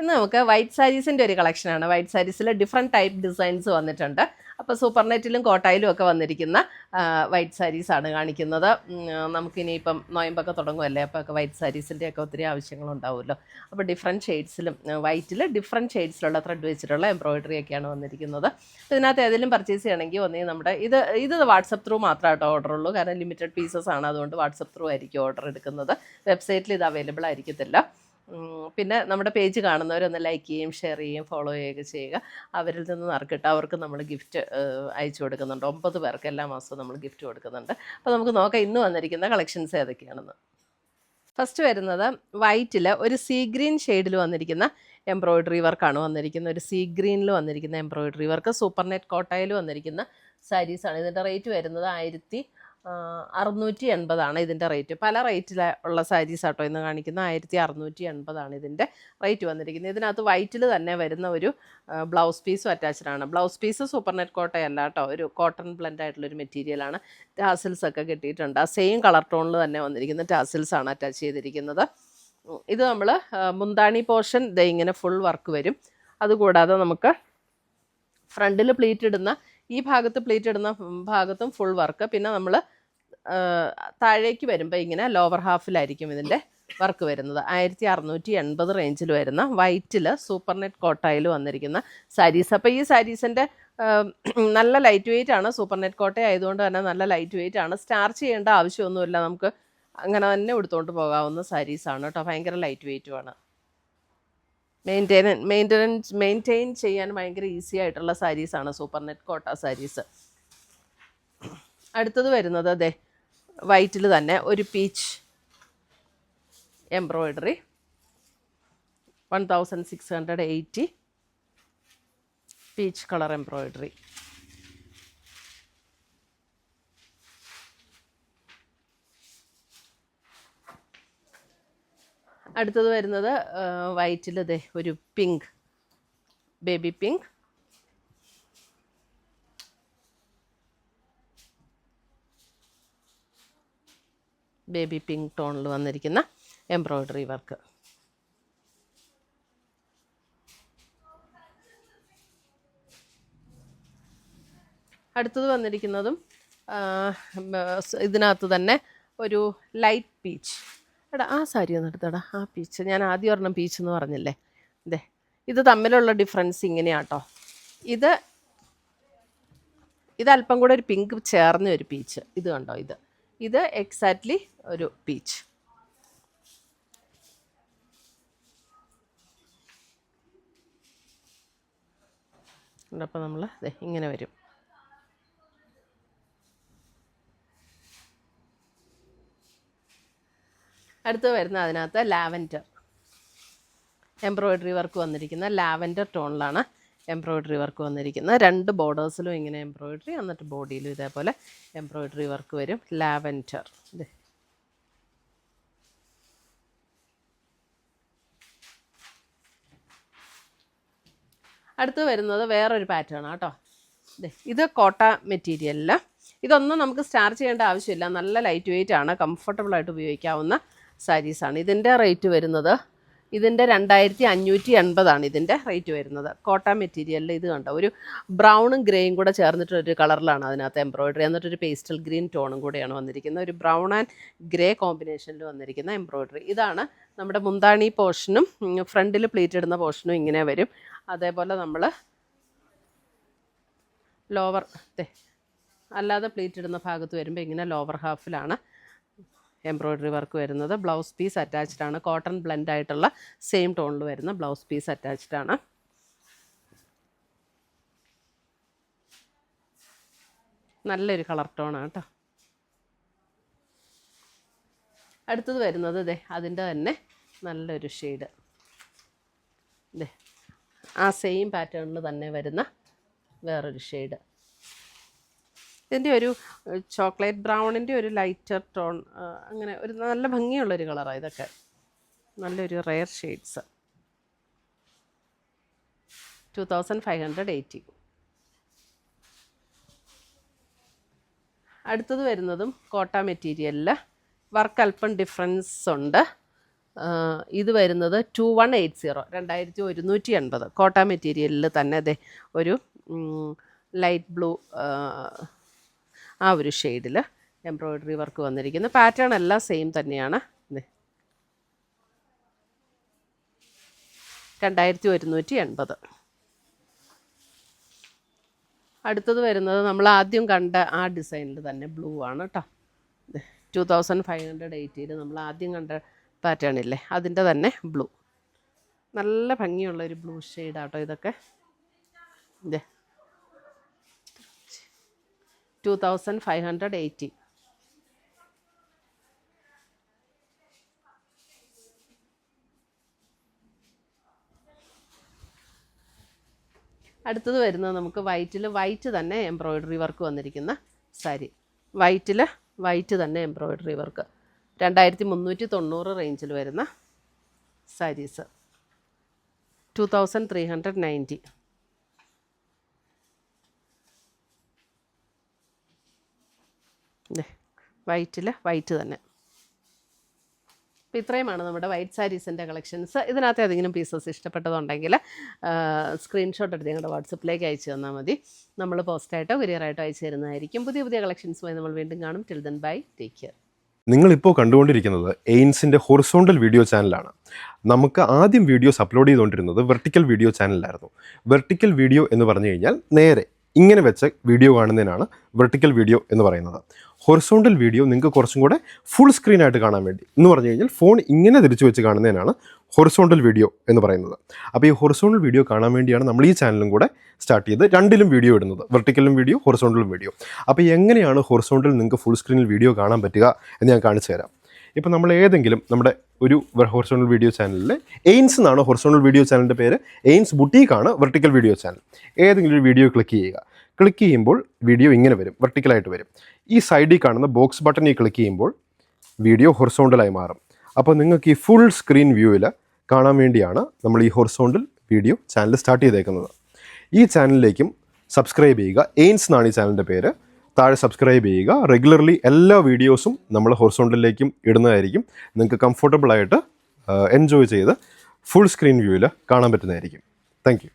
ഇന്ന് നമുക്ക് വൈറ്റ് സാരീസിന്റെ ഒരു കളക്ഷനാണ് വൈറ്റ് സാരീസിൽ ഡിഫറെന്റ് ടൈപ്പ് ഡിസൈൻസ് വന്നിട്ടുണ്ട്. അപ്പോൾ സൂപ്പർനെറ്റിലും കോട്ടായിലും ഒക്കെ വന്നിരിക്കുന്ന വൈറ്റ് സാരീസാണ് കാണിക്കുന്നത്. നമുക്കിനിയിപ്പം നോയമ്പൊക്കെ തുടങ്ങുമല്ലേ അപ്പോൾ ഒക്കെ വൈറ്റ് സാരീസിന്റെ ഒക്കെ ഒത്തിരി ആവശ്യങ്ങളുണ്ടാവുമല്ലോ. അപ്പോൾ ഡിഫറെന്റ് ഷെയ്ഡ്സിലും വൈറ്റിൽ ഡിഫറെന്റ് ഷെയ്ഡ്സിലുള്ള ത്രെഡ് വെച്ചിട്ടുള്ള എംബ്രോയിഡറി ഒക്കെയാണ് വന്നിരിക്കുന്നത്. ഇതിനകത്ത് ഏതെങ്കിലും പർച്ചേസ് ചെയ്യണമെങ്കിൽ ഒന്നേ നമ്മുടെ ഇത് ഇത് വാട്സപ്പ് ത്രൂ മാത്രമേ കേട്ടോ ഓർഡർ ഉള്ളൂ. കാരണം ലിമിറ്റഡ് പീസസ് ആണ്. അതുകൊണ്ട് വാട്സപ്പ് ത്രൂ ആയിരിക്കും ഓർഡർ എടുക്കുന്നത്. വെബ്സൈറ്റിൽ ഇത് അവൈലബിൾ ആയിരിക്കത്തില്ല. പിന്നെ നമ്മുടെ പേജ് കാണുന്നവരൊന്ന് ലൈക്ക് ചെയ്യുകയും ഷെയർ ചെയ്യുകയും ഫോളോ ചെയ്യുകയൊക്കെ ചെയ്യുക. അവരിൽ നിന്ന് നറുക്കിട്ട് അവർക്ക് നമ്മൾ ഗിഫ്റ്റ് അയച്ചു കൊടുക്കുന്നുണ്ട്. ഒമ്പത് പേർക്ക് എല്ലാ മാസവും നമ്മൾ ഗിഫ്റ്റ് കൊടുക്കുന്നുണ്ട്. അപ്പോൾ നമുക്ക് നോക്കാം ഇന്ന് വന്നിരിക്കുന്ന കളക്ഷൻസ് ഏതൊക്കെയാണെന്ന്. ഫസ്റ്റ് വരുന്നത് വൈറ്റിൽ ഒരു സീ ഗ്രീൻ ഷെയ്ഡിൽ വന്നിരിക്കുന്ന എംബ്രോയിഡറി വർക്കാണ് വന്നിരിക്കുന്നത് ഒരു സീ ഗ്രീനിൽ വന്നിരിക്കുന്ന എംബ്രോയിഡറി വർക്ക് സൂപ്പർ നെറ്റ് കോട്ടയിൽ വന്നിരിക്കുന്ന സാരീസാണ് ഇതിന്റെ റേറ്റ് വരുന്നത് ആയിരത്തി അറുന്നൂറ്റി എൺപതാണ് ഇതിന്റെ റേറ്റ്. പല റേറ്റിൽ ഉള്ള സാരീസ് ആട്ടോ ഇന്ന് കാണിക്കുന്ന ആയിരത്തി അറുന്നൂറ്റി എൺപതാണ് ഇതിന്റെ റേറ്റ് വന്നിരിക്കുന്നത്. ഇതിനകത്ത് വൈറ്റിൽ തന്നെ വരുന്ന ഒരു ബ്ലൗസ് പീസും അറ്റാച്ച്ഡ് ആണ്. ബ്ലൗസ് പീസ് സൂപ്പർ നെറ്റ് കോട്ടയല്ല കേട്ടോ ഒരു കോട്ടൺ ബ്ലെൻഡ് ആയിട്ടുള്ളൊരു മെറ്റീരിയലാണ് ടാസിൽസ് ഒക്കെ കിട്ടിയിട്ടുണ്ട്. ആ സെയിം കളർ ടോണിൽ തന്നെ വന്നിരിക്കുന്ന ടാസിൽസ് ആണ് അറ്റാച്ച് ചെയ്തിരിക്കുന്നത്. ഇത് നമ്മൾ മുന്താണി പോർഷൻ ഇങ്ങനെ ഫുൾ വർക്ക് വരും. അതുകൂടാതെ നമുക്ക് ഫ്രണ്ടിൽ പ്ലീറ്റ് ഇടുന്ന ഈ ഭാഗത്ത് പ്ലേറ്റ് ഇടുന്ന ഭാഗത്തും ഫുൾ വർക്ക് പിന്നെ നമ്മൾ താഴേക്ക് വരുമ്പോൾ ഇങ്ങനെ ലോവർ ഹാഫിലായിരിക്കും ഇതിന്റെ വർക്ക് വരുന്നത്. ആയിരത്തി അറുന്നൂറ്റി എൺപത് റേഞ്ചിൽ വരുന്ന വൈറ്റിൽ സൂപ്പർ നെറ്റ് കോട്ടയിൽ വന്നിരിക്കുന്ന സാരീസ് അപ്പോൾ ഈ സാരീസിന്റെ നല്ല ലൈറ്റ് വെയിറ്റ് ആണ് സൂപ്പർ നെറ്റ് കോട്ട. ആയതുകൊണ്ട് തന്നെ നല്ല ലൈറ്റ് വെയിറ്റ് ആണ്. സ്റ്റാർച്ച് ചെയ്യേണ്ട ആവശ്യമൊന്നുമില്ല. നമുക്ക് അങ്ങനെ തന്നെ എടുത്തുകൊണ്ട് പോകാവുന്ന സാരീസാണ് കേട്ടോ. ഭയങ്കര ലൈറ്റ് വെയിറ്റുമാണ് മെയിന്റെയിൻ മെയിന്റനൻസ് മെയിന്റെയിൻ ചെയ്യാൻ ഭയങ്കര ഈസി ആയിട്ടുള്ള സാരീസാണ് സൂപ്പർ നെറ്റ് കോട്ട സാരീസ് അടുത്തത് വരുന്നത് അതെ വൈറ്റിൽ തന്നെ ഒരു peach embroidery one thousand six hundred eighty peach colour embroidery അടുത്തത് വരുന്നത് വൈറ്റിൽ ദേ ഒരു pink baby pink. Baby pink ടോണിൽ വന്നിരിക്കുന്ന എംബ്രോയ്ഡറി വർക്ക്. അടുത്തത് വന്നിരിക്കുന്നതും ഇതിനകത്ത് തന്നെ ഒരു ലൈറ്റ് പീച്ച്. എടാ ആ സാരി ഒന്ന് എടുത്തടാ ആ പീച്ച് ഞാൻ ആദ്യം ഒരെണ്ണം പീച്ച് എന്ന് പറഞ്ഞില്ലേ? ഇതേ ഇത് തമ്മിലുള്ള ഡിഫറൻസ് ഇങ്ങനെയാട്ടോ. ഇത് ഇത് അല്പം കൂടെ ഒരു പിങ്ക് ചേർന്ന ഒരു പീച്ച് ഇത് കണ്ടോ ഇത്. ഇത് എക്സാക്ട്ലി ഒരു പീച്ച് അപ്പോൾ നമ്മൾ ഇങ്ങനെ വരും. അടുത്ത് വരുന്ന അതിനകത്ത് ലാവൻഡർ. എംബ്രോയ്ഡറി വർക്ക് വന്നിരിക്കുന്ന ലാവൻഡർ ടോണിലാണ് എംബ്രോയ്ഡറി വർക്ക് വന്നിരിക്കുന്നത്. രണ്ട് ബോർഡേഴ്സിലും ഇങ്ങനെ എംബ്രോയ്ഡറി എന്നിട്ട് ബോഡിയിലും ഇതേപോലെ എംബ്രോയ്ഡറി വർക്ക് വരും. ലാവൻഡർ. അടുത്ത് വരുന്നത് വേറൊരു പാറ്റേൺ ആട്ടോ ഇത് കോട്ട മെറ്റീരിയലിൽ ഇതൊന്നും നമുക്ക് സ്റ്റാർ ചെയ്യേണ്ട ആവശ്യമില്ല. നല്ല ലൈറ്റ് വെയിറ്റ് ആണ്. കംഫർട്ടബിൾ ആയിട്ട് ഉപയോഗിക്കാവുന്ന സാരീസാണ് ഇതിന്റെ റേറ്റ് വരുന്നത് ഇതിന്റെ രണ്ടായിരത്തി അഞ്ഞൂറ്റി എൺപതാണ് ഇതിന്റെ റേറ്റ് വരുന്നത്. കോട്ട മെറ്റീരിയലിൽ ഇത് കണ്ടോ? ഒരു ബ്രൗണും ഗ്രേയും കൂടെ ചേർന്നിട്ടൊരു കളറിലാണ് അതിനകത്ത് എംബ്രോയിഡറി. എന്നിട്ടൊരു പേസ്റ്റൽ ഗ്രീൻ ടോണും കൂടെയാണ് വന്നിരിക്കുന്നത്. ഒരു ബ്രൗൺ ആൻഡ് ഗ്രേ കോമ്പിനേഷനിൽ വന്നിരിക്കുന്ന എംബ്രോയിഡറി. ഇതാണ് നമ്മുടെ മുന്താണി പോർഷനും ഫ്രണ്ടിൽ പ്ലീറ്റ് ഇടുന്ന പോർഷനും ഇങ്ങനെ വരും. അതേപോലെ നമ്മൾ ലോവർ അല്ലാതെ പ്ലീറ്റ് ഇടുന്ന ഭാഗത്ത് വരുമ്പോൾ ഇങ്ങനെ ലോവർ ഹാഫിലാണ് എംബ്രോയ്ഡറി വർക്ക് വരുന്നത്. ബ്ലൗസ് പീസ് അറ്റാച്ച്ഡ് ആണ്. കോട്ടൺ ബ്ലെൻഡ് ആയിട്ടുള്ള സെയിം ടോണിൽ വരുന്ന ബ്ലൗസ് പീസ് അറ്റാച്ച്ഡ് ആണ്. നല്ലൊരു കളർ ടോണാണ് കേട്ടോ അടുത്തത് വരുന്നത് ഇതേ അതിന്റെ തന്നെ നല്ലൊരു ഷെയ്ഡ് ഇതേ ആ സെയിം പാറ്റേണിൽ തന്നെ വരുന്ന വേറൊരു ഷെയ്ഡ് ഇതിന്റെ ഒരു ചോക്ലേറ്റ് ബ്രൗണിന്റെ ഒരു ലൈറ്റർ ടോൺ അങ്ങനെ ഒരു നല്ല ഭംഗിയുള്ളൊരു കളറാണ് ഇതൊക്കെ. നല്ലൊരു rare shades. Two thousand five hundred eighty. അടുത്തത് വരുന്നതും കോട്ട മെറ്റീരിയലിൽ വർക്ക് അല്പം ഡിഫറൻസ് ഉണ്ട് ഇത് വരുന്നത് ടു വൺ എയ്റ്റ് സീറോ രണ്ടായിരത്തി ഒരുന്നൂറ്റി എൺപത്. കോട്ട മെറ്റീരിയലിൽ തന്നെ അതെ ഒരു ലൈറ്റ് ബ്ലൂ ആ ഒരു ഷെയ്ഡിൽ എംബ്രോയിഡറി വർക്ക് വന്നിരിക്കുന്നു. പാറ്റേൺ എല്ലാം സെയിം തന്നെയാണ്. രണ്ടായിരത്തി ഒരുന്നൂറ്റി എൺപത് അടുത്തത് വരുന്നത് നമ്മൾ ആദ്യം കണ്ട ആ ഡിസൈനിൽ തന്നെ ബ്ലൂ ആണ് കേട്ടോ ടു തൗസൻഡ് ഫൈവ് ഹൺഡ്രഡ് എയ്റ്റിയിൽ നമ്മൾ ആദ്യം കണ്ട പാറ്റേൺ ഇല്ലേ? അതിന്റെ തന്നെ ബ്ലൂ നല്ല ഭംഗിയുള്ള ഒരു ബ്ലൂ ഷെയ്ഡാട്ടോ ഇതൊക്കെ. ഇതേ two thousand five hundred eighty അടുത്തത് വരുന്നത് നമുക്ക് വൈറ്റിൽ വൈറ്റ് തന്നെ എംബ്രോയ്ഡറി വർക്ക് വന്നിരിക്കുന്ന സാരി. വൈറ്റിൽ വൈറ്റ് തന്നെ എംബ്രോയ്ഡറി വർക്ക് രണ്ടായിരത്തി മുന്നൂറ്റി തൊണ്ണൂറ് റേഞ്ചിൽ വരുന്ന saris two thousand three hundred ninety വൈറ്റിൽ white തന്നെ. അപ്പോൾ ഇത്രയുമാണ് നമ്മുടെ വൈറ്റ് സാരീസിന്റെ കളക്ഷൻസ്. ഇതിനകത്ത് ഏതെങ്കിലും പീസസ് ഇഷ്ടപ്പെട്ടതുണ്ടെങ്കിൽ സ്ക്രീൻഷോട്ട് എടുത്ത് ഞങ്ങളുടെ വാട്സപ്പിലേക്ക് അയച്ചു തന്നാൽ മതി. നമ്മൾ പോസ്റ്റായിട്ടോ കുരിയറായിട്ടോ അയച്ചു തരുന്നതായിരിക്കും. പുതിയ പുതിയ കളക്ഷൻസുമായി നമ്മൾ വീണ്ടും കാണും. Till then bye take care നിങ്ങളിപ്പോൾ കണ്ടുകൊണ്ടിരിക്കുന്നത് എയിൻസിന്റെ ഹൊറിസോണ്ടൽ വീഡിയോ ചാനലാണ്. നമുക്ക് ആദ്യം വീഡിയോസ് അപ്ലോഡ് ചെയ്തുകൊണ്ടിരുന്നത് വെർട്ടിക്കൽ വീഡിയോ ചാനലിലായിരുന്നു. വെർട്ടിക്കൽ വീഡിയോ എന്ന് പറഞ്ഞു കഴിഞ്ഞാൽ നേരെ ഇങ്ങനെ വെച്ച വീഡിയോ കാണുന്നതിനാണ് വെർട്ടിക്കൽ വീഡിയോ എന്ന് പറയുന്നത്. ഹൊറിസോണ്ടൽ വീഡിയോ നിങ്ങൾക്ക് കുറച്ചും കൂടെ ഫുൾ സ്ക്രീൻ ആയിട്ട് കാണാൻ വേണ്ടി. എന്ന് പറഞ്ഞു കഴിഞ്ഞാൽ ഫോൺ ഇങ്ങനെ തിരിച്ചു വെച്ച് കാണുന്നതിനാണ് ഹൊറിസോണ്ടൽ വീഡിയോ എന്ന് പറയുന്നത്. അപ്പോൾ ഈ ഹൊറിസോണ്ടൽ വീഡിയോ കാണാൻ വേണ്ടിയാണ് നമ്മൾ ഈ ചാനലും കൂടെ സ്റ്റാർട്ട് ചെയ്ത് രണ്ടിലും വീഡിയോ ഇടുന്നത്. വെർട്ടിക്കലും വീഡിയോ ഹൊറിസോണ്ടലും വീഡിയോ അപ്പോൾ എങ്ങനെയാണ് ഹൊറിസോണ്ടൽ നിങ്ങൾക്ക് ഫുൾ സ്ക്രീനിൽ വീഡിയോ കാണാൻ പറ്റുക എന്ന് ഞാൻ കാണിച്ചു തരാം. ഇപ്പോൾ നമ്മൾ ഏതെങ്കിലും നമ്മുടെ ഒരു ഹൊറിസോണൽ വീഡിയോ ചാനലിൽ എയിൻസ് എന്നാണ് ഹൊറിസോണൽ വീഡിയോ ചാനലിന്റെ പേര്. എയിൻസ് ബുട്ടീക്കാണ് വെർട്ടിക്കൽ വീഡിയോ ചാനൽ ഏതെങ്കിലും ഒരു വീഡിയോ ക്ലിക്ക് ചെയ്യുക. ക്ലിക്ക് ചെയ്യുമ്പോൾ വീഡിയോ ഇങ്ങനെ വരും. വെർട്ടിക്കലായിട്ട് വരും. ഈ സൈഡിൽ കാണുന്ന ബോക്സ് ബട്ടണിൽ ക്ലിക്ക് ചെയ്യുമ്പോൾ വീഡിയോ ഹൊറിസോണ്ടലായി മാറും. അപ്പോൾ നിങ്ങൾക്ക് ഈ ഫുൾ സ്ക്രീൻ വ്യൂവിൽ കാണാൻ വേണ്ടിയാണ് നമ്മൾ ഈ ഹൊറിസോണ്ടൽ വീഡിയോ ചാനൽ സ്റ്റാർട്ട് ചെയ്തേക്കുന്നത്. ഈ ചാനലിലേക്കും സബ്സ്ക്രൈബ് ചെയ്യുക. എയിൻസ് എന്നാണ് ഈ ചാനലിന്റെ പേര്. താഴെ സബ്സ്ക്രൈബ് ചെയ്യുക. റെഗുലർലി എല്ലാ വീഡിയോസും നമ്മൾ ഹൊറിസോണ്ടലിലേക്കും ഇടുന്നതായിരിക്കും. നിങ്ങൾക്ക് കംഫർട്ടബിളായിട്ട് എൻജോയ് ചെയ്ത് ഫുൾ സ്ക്രീൻ വ്യൂവിൽ കാണാൻ പറ്റുന്നതായിരിക്കും. Thank you